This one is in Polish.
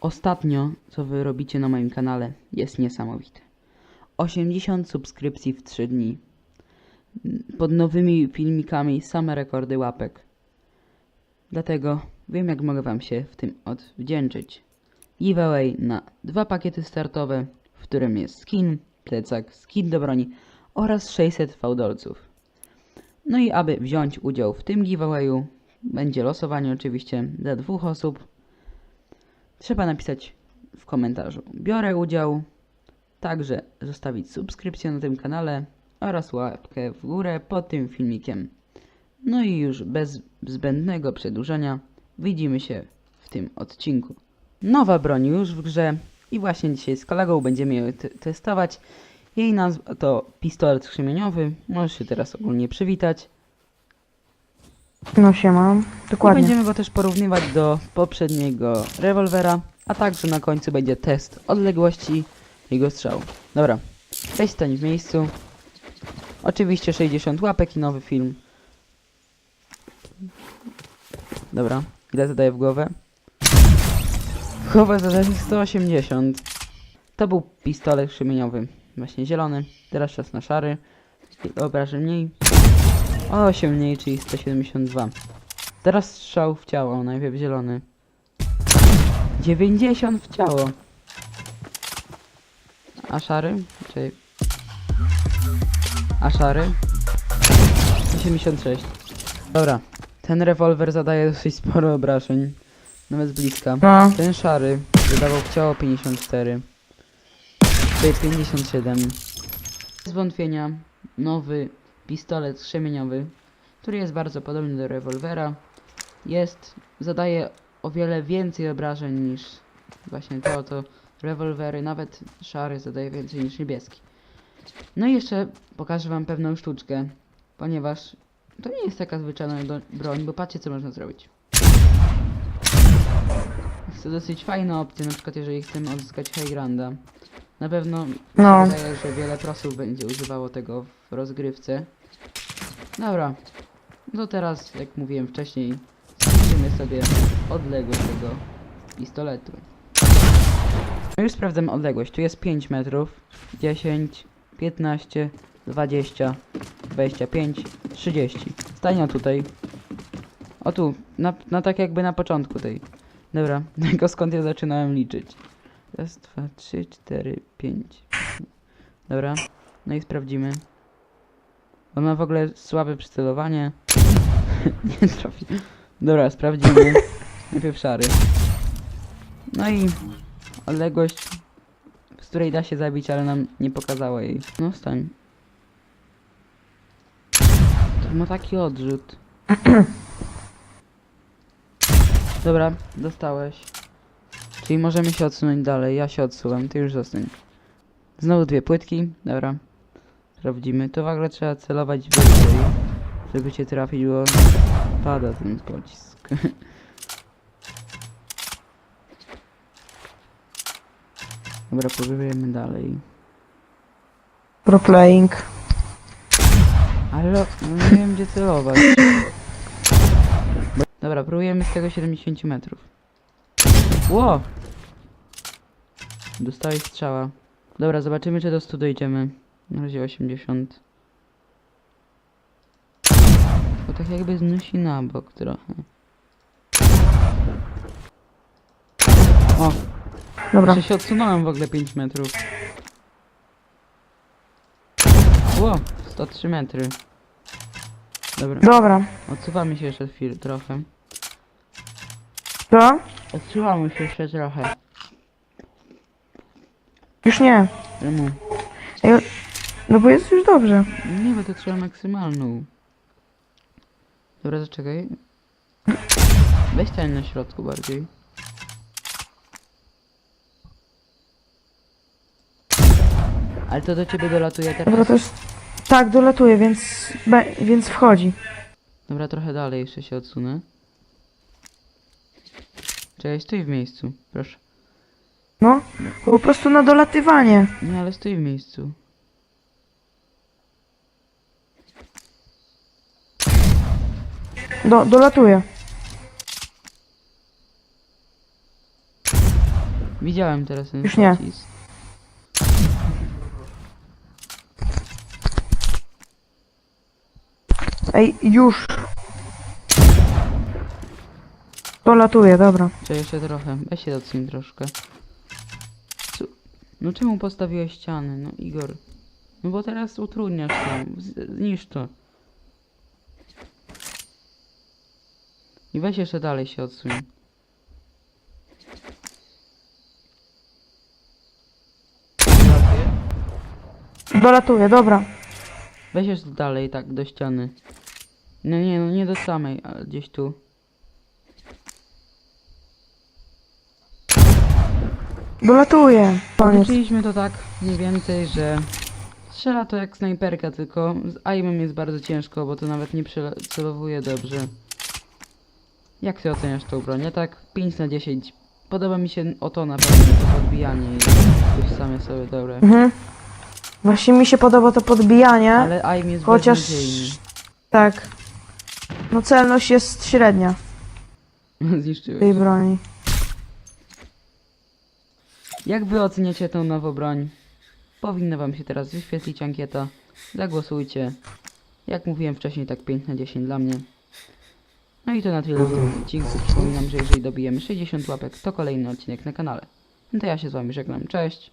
Ostatnio, co wy robicie na moim kanale, jest niesamowite. 80 subskrypcji w 3 dni. Pod nowymi filmikami same rekordy łapek. Dlatego wiem, jak mogę wam się w tym odwdzięczyć. Giveaway na dwa pakiety startowe, w którym jest skin, plecak, skin do broni oraz 600 fałdolców. No i aby wziąć udział w tym giveawayu, będzie losowanie oczywiście dla dwóch osób. Trzeba napisać w komentarzu biorę udział, także zostawić subskrypcję na tym kanale oraz łapkę w górę pod tym filmikiem. No i już bez zbędnego przedłużenia widzimy się w tym odcinku. Nowa broń już w grze i właśnie dzisiaj z kolegą będziemy ją te- testować. Jej nazwa to pistolet krzemieniowy. Możesz się teraz ogólnie przywitać. No się mam, I dokładnie. będziemy go też porównywać do poprzedniego rewolwera, a także na końcu będzie test odległości jego strzału. Dobra, weź stań w miejscu. Oczywiście 60 łapek i nowy film. Dobra, ile zadaję w głowę? Głowę zadaję 180. To był pistolet krzemieniowy, właśnie zielony. Teraz czas na szary. Obrażeń mniej? O 8 mniej, czyli 172. Teraz strzał w ciało, najpierw zielony. 90 w ciało. A szary? Czyli... A szary? 86. Dobra. Ten rewolwer zadaje dosyć sporo obrażeń. Nawet z bliska. No, Ten szary wydawał w ciało 54. Tutaj 57. Bez wątpienia nowy pistolet krzemieniowy, który jest bardzo podobny do rewolwera, jest, zadaje o wiele więcej obrażeń niż właśnie to, to rewolwery, nawet szary zadaje więcej niż niebieski. No i jeszcze pokażę wam pewną sztuczkę, ponieważ to nie jest taka zwyczajna broń, bo patrzcie co można zrobić. Jest to dosyć fajna opcja, na przykład jeżeli chcemy odzyskać High Granda. Na pewno No. wydaje, że wiele prosów będzie używało tego w rozgrywce. Dobra, no teraz, jak mówiłem wcześniej, sprawdzimy sobie odległość tego pistoletu. No już sprawdzam odległość. Tu jest 5 metrów, 10, 15, 20, 25, 30. Stań o tutaj. O tu, na, na tak jakby na początku tej. Dobra, tylko skąd ja zaczynałem liczyć. Raz, dwa, trzy, cztery, pięć. Dobra, no i sprawdzimy. On ma w ogóle słabe przycelowanie. Nie trafi. Dobra, sprawdzimy. Najpierw szary. No i odległość, z której da się zabić, ale nam nie pokazała jej. No stań. To ma taki odrzut. Dobra, dostałeś. Czyli możemy się odsunąć dalej. Ja się odsuwam, ty już zostań. Znowu dwie płytki. Dobra. Sprawdzimy. To w ogóle trzeba celować wyżej, żeby cię trafić, bo pada ten pocisk. Dobra, próbujemy dalej. pro playing. Ale no nie wiem gdzie celować. Dobra, próbujemy z tego 70 metrów. Ło! Dostałeś strzała. Dobra, zobaczymy czy do 100 dojdziemy. Na razie 80. To tak jakby znosi na bok trochę. O, Dobra, jeszcze się odsunąłem w ogóle 5 metrów. Ło, 103 metry. Dobra. dobra. Odsuwamy się jeszcze chwilę, trochę. Co? Odsuwamy się jeszcze trochę. Już nie. Czemu? Ej, No bo jest już dobrze. Nie, bo to trzeba maksymalną. Dobra, zaczekaj. Weź stań na środku bardziej. Ale to do ciebie dolatuje Dobra, teraz? to jest... Tak, dolatuje, więc... Be... więc wchodzi. Dobra, trochę dalej jeszcze się odsunę. Czekaj, stój w miejscu, proszę. No, po prostu na dolatywanie. Nie, ale stój w miejscu. Do, dolatuje. Widziałem teraz ten Już nie. Ej, już. Dolatuje, dobra. Czy jeszcze trochę? Weź się odsuń troszkę. Cu- No czemu postawiłeś ściany? No Igor. No bo teraz utrudniasz to. Z- Zniszcz to. I weź jeszcze dalej się odsuń. Dolatuje, dobra. Weź jeszcze dalej, tak, do ściany. No nie, no nie do samej, ale gdzieś tu. Dolatuje. Koniec. Obliczyliśmy to tak mniej więcej, że strzela to jak snajperka, tylko z aimem jest bardzo ciężko, bo to nawet nie celowuje dobrze. Jak ty oceniasz tą broń? Ja tak 5 na 10. Podoba mi się o to na pewno, to podbijanie i same sobie dobre. Mhm. Właśnie mi się podoba to podbijanie. Ale aim jest Chociaż... beznadziejny. Tak. No celność jest średnia Zniszczyłeś. tej broni. Jak wy oceniacie tą nową broń? Powinna wam się teraz wyświetlić ankieta. Zagłosujcie. Jak mówiłem wcześniej, tak 5 na 10 dla mnie. No i to na tyle w tym odcinku. Przypominam, że jeżeli dobijemy 60 łapek, to kolejny odcinek na kanale. No to ja się z wami żegnam. Cześć!